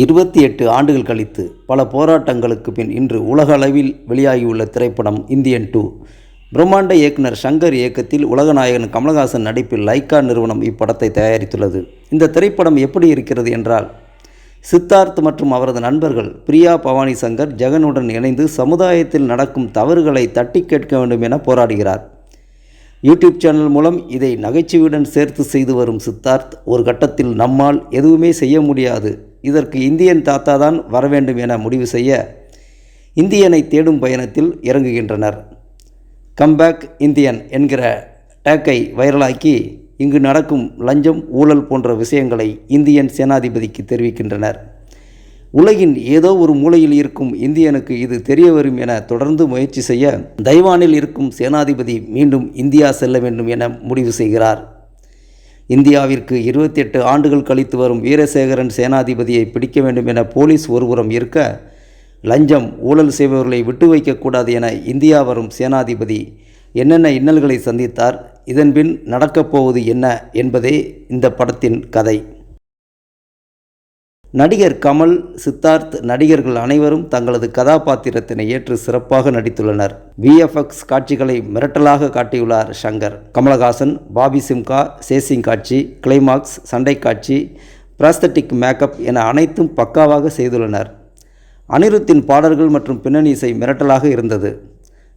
இருபத்தி எட்டு ஆண்டுகள் கழித்து பல போராட்டங்களுக்கு பின் இன்று உலக அளவில் வெளியாகியுள்ள திரைப்படம் இந்தியன் டூ. பிரம்மாண்ட இயக்குனர் சங்கர் இயக்கத்தில் உலகநாயகன் கமலஹாசன் நடிப்பில் லைக்கா நிறுவனம் இப்படத்தை தயாரித்துள்ளது. இந்த திரைப்படம் எப்படி இருக்கிறது என்றால் சித்தார்த் மற்றும் அவரது நண்பர்கள் பிரியா பவானி சங்கர் ஜெகனுடன் இணைந்து சமுதாயத்தில் நடக்கும் தவறுகளை தட்டி கேட்க வேண்டும் என போராடுகிறார். யூடியூப் சேனல் மூலம் இதை நகைச்சுவையுடன் சேர்த்து செய்து வரும் சித்தார்த் ஒரு கட்டத்தில் நம்மால் எதுவுமே செய்ய முடியாது. இதற்கு இந்தியன் தாத்தா தான் வரவேண்டும் என முடிவு செய்ய இந்தியனை தேடும் பயணத்தில் இறங்குகின்றனர். கம்பேக் இந்தியன் என்கிற டேக்கை வைரலாக்கி இங்கு நடக்கும் லஞ்சம் ஊழல் போன்ற விஷயங்களை இந்தியன் சேனாதிபதிக்கு தெரிவிக்கின்றனர். உலகின் ஏதோ ஒரு மூலையில் இருக்கும் இந்தியனுக்கு இது தெரிய வரும் என தொடர்ந்து முயற்சி செய்ய தைவானில் இருக்கும் சேனாதிபதி மீண்டும் இந்தியா செல்ல வேண்டும் என முடிவு செய்கிறார். இந்தியாவிற்கு இருபத்தி எட்டு ஆண்டுகள் கழித்து வரும் வீரசேகரன் சேனாதிபதியை பிடிக்க வேண்டும் என போலீஸ் ஒருபுறம் இருக்க லஞ்சம் ஊழல் செய்பவர்களை விட்டு வைக்கக்கூடாது என இந்தியா வரும் சேனாதிபதி என்னென்ன இன்னல்களை சந்தித்தார் இதன்பின் நடக்கப் போவது என்ன என்பதே இந்த படத்தின் கதை. நடிகர் கமல் சித்தார்த் நடிகர்கள் அனைவரும் தங்களது கதாபாத்திரத்தினை ஏற்று சிறப்பாக நடித்துள்ளனர். விஎஃப்எக்ஸ் காட்சிகளை மிரட்டலாக காட்டியுள்ளார் ஷங்கர். கமலஹாசன் பாபி சிம்கா சேசிங் காட்சி கிளைமாக்ஸ் சண்டை காட்சி பிராஸ்தட்டிக் மேக்கப் என அனைத்தும் பக்காவாக செய்துள்ளனர். அனிருத்தின் பாடல்கள் மற்றும் பின்னணி இசை மிரட்டலாக இருந்தது.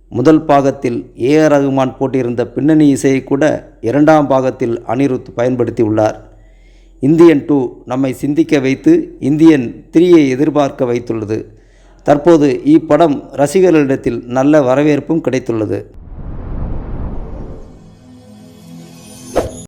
முதல் பாகத்தில் ஏ ஆர் ரகுமான் போட்டியிருந்த பின்னணி இசையை கூட இரண்டாம் பாகத்தில் அனிருத் பயன்படுத்தியுள்ளார். இந்தியன் டூ நம்மை சிந்திக்க வைத்து இந்தியன் த்ரீயை எதிர்பார்க்க வைத்துள்ளது. தற்போது இப்படம் ரசிகர்களிடத்தில் நல்ல வரவேற்பும் கிடைத்துள்ளது.